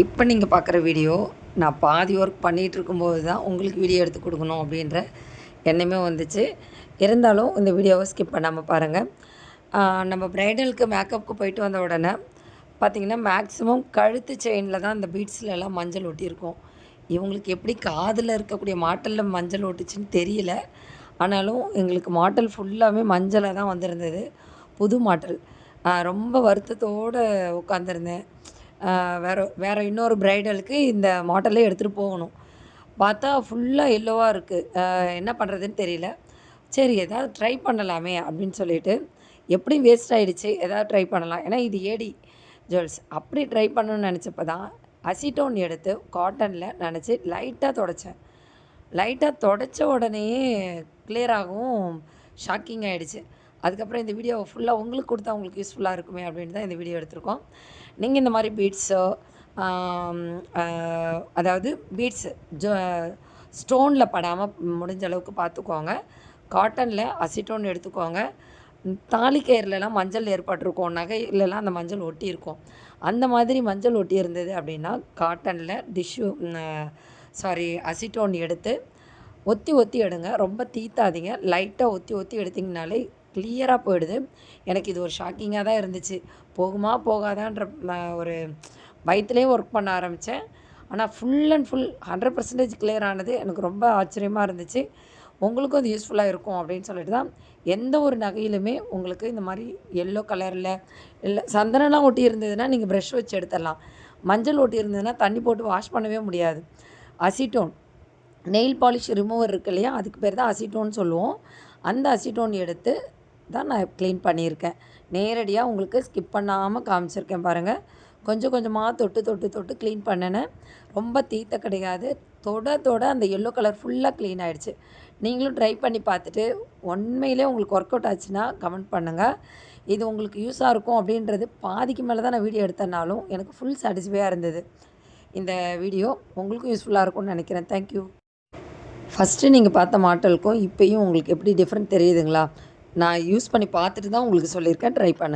இப்போ நீங்கள் பார்க்குற வீடியோ நான் பாதி ஒர்க் பண்ணிகிட்டு இருக்கும்போது தான் உங்களுக்கு வீடியோ எடுத்து கொடுக்கணும் அப்படின்ற எண்ணமே வந்துச்சு. இருந்தாலும் இந்த வீடியோவை ஸ்கிப் பண்ணாமல் பாருங்கள் நம்ம ப்ரைடலுக்கு மேக்கப்புக்கு போயிட்டு வந்த உடனே பார்த்திங்கன்னா மேக்ஸிமம் கழுத்து செயினில் தான் இந்த பீட்ஸில் எல்லாம் மஞ்சள் ஒட்டியிருக்கும். இவங்களுக்கு எப்படி காதில் இருக்கக்கூடிய மாட்டலில் மஞ்சள் ஒட்டுச்சுன்னு தெரியல. ஆனாலும் எங்களுக்கு மாட்டல் ஃபுல்லாகவே மஞ்சளாக தான் வந்திருந்தது. புது மாட்டல். ரொம்ப வருத்தத்தோடு உட்காந்துருந்தேன் வேறு வேறு இன்னொரு ப்ரைடலுக்கு இந்த மாடலே எடுத்துகிட்டு போகணும். பார்த்தா ஃபுல்லாக எல்லோவாக இருக்குது என்ன பண்ணுறதுன்னு தெரியல. சரி எதாவது ட்ரை பண்ணலாமே அப்படின்னு சொல்லிட்டு எப்படியும் வேஸ்ட் ஆகிடுச்சு எதாவது ட்ரை பண்ணலாம். ஏன்னா இது ஏடி ஜுவல்ஸ் அப்படி ட்ரை பண்ணணும்னு நினச்சப்ப தான் அசிட்டோன் எடுத்து காட்டனில் நினச்சி லைட்டாக தொடச்சேன். லைட்டாக தொடச்ச உடனேயே கிளியர் ஆகவும் ஷாக்கிங் ஆகிடுச்சு அதுக்கப்புறம் இந்த வீடியோவை ஃபுல்லாக உங்களுக்கு கொடுத்தா உங்களுக்கு யூஸ்ஃபுல்லாக இருக்குமே அப்படின்னு தான் இந்த வீடியோ எடுத்திருக்கோம். நீங்கள் இந்த மாதிரி பீட்ஸோ அதாவது பீட்ஸு ஜோ ஸ்டோனில் படாமல் முடிஞ்ச அளவுக்கு பார்த்துக்கோங்க காட்டனில் அசிட்டோன் எடுத்துக்கோங்க. தாலி மஞ்சள் ஏற்பட்டிருக்கும். நகையிலலாம் அந்த மஞ்சள் ஒட்டி இருக்கும் அந்த மாதிரி மஞ்சள் ஒட்டி இருந்தது அப்படின்னா காட்டனில் டிஷ்யூ சாரி அசிட்டோன் எடுத்து ஒத்தி ஒத்தி எடுங்க. ரொம்ப தீத்தாதீங்க. லைட்டாக ஒத்தி ஒத்தி எடுத்திங்கனாலே கிளியராக போயிடுது. எனக்கு இது ஒரு ஷாக்கிங்காக தான் இருந்துச்சு. போகுமா போகாதான்ற ஒரு பயத்துலேயே ஒர்க் பண்ண ஆரம்பித்தேன் ஆனால் full and full hundred percentage clear ஆனது எனக்கு ரொம்ப ஆச்சரியமாக இருந்துச்சு. உங்களுக்கும் அது யூஸ்ஃபுல்லாக இருக்கும் அப்படின்னு சொல்லிட்டு தான் எந்த ஒரு நகையிலுமே உங்களுக்கு இந்த மாதிரி எல்லோ கலரில் இல்லை சந்தனம்லாம் ஒட்டி இருந்ததுன்னா நீங்கள் ப்ரெஷ் வச்சு எடுத்துடலாம். மஞ்சள் ஒட்டி இருந்ததுன்னா தண்ணி போட்டு வாஷ் பண்ணவே முடியாது. அசிட்டோன் நெயில் பாலிஷ் ரிமூவர் இருக்கு இல்லையா? அதுக்கு பேர் தான் அசிட்டோன் சொல்லுவோம். அந்த அசிட்டோன் எடுத்து தான் நான் க்ளீன் பண்ணியிருக்கேன். நேரடியாக உங்களுக்கு ஸ்கிப் பண்ணாமல் காமிச்சிருக்கேன் பாருங்கள் கொஞ்சம் கொஞ்சமாக தொட்டு தொட்டு தொட்டு க்ளீன் பண்ணினேன். ரொம்ப தீத்த கிடையாது. தொட தொட அந்த எல்லோ கலர் ஃபுல்லாக க்ளீன் ஆகிடுச்சு நீங்களும் ட்ரை பண்ணி பார்த்துட்டு உண்மையிலே உங்களுக்கு ஒர்க் அவுட் ஆச்சுன்னா கமெண்ட் பண்ணுங்கள் இது உங்களுக்கு யூஸாக இருக்கும் அப்படின்றது பாதிக்கு மேலே தான் நான் வீடியோ எடுத்தனாலும் எனக்கு ஃபுல் சாட்டிஸ்ஃபையாக இருந்தது. இந்த வீடியோ உங்களுக்கும் யூஸ்ஃபுல்லாக இருக்கும்னு நினைக்கிறேன். தேங்க்யூ ஃபஸ்ட்டு நீங்கள் பார்த்த மாட்டலுக்கும் இப்போயும் உங்களுக்கு எப்படி டிஃப்ரெண்ட் தெரியுதுங்களா? நான் யூஸ் பண்ணி பார்த்துட்டு தான் உங்களுக்கு சொல்லியிருக்கேன் ட்ரை பண்ண.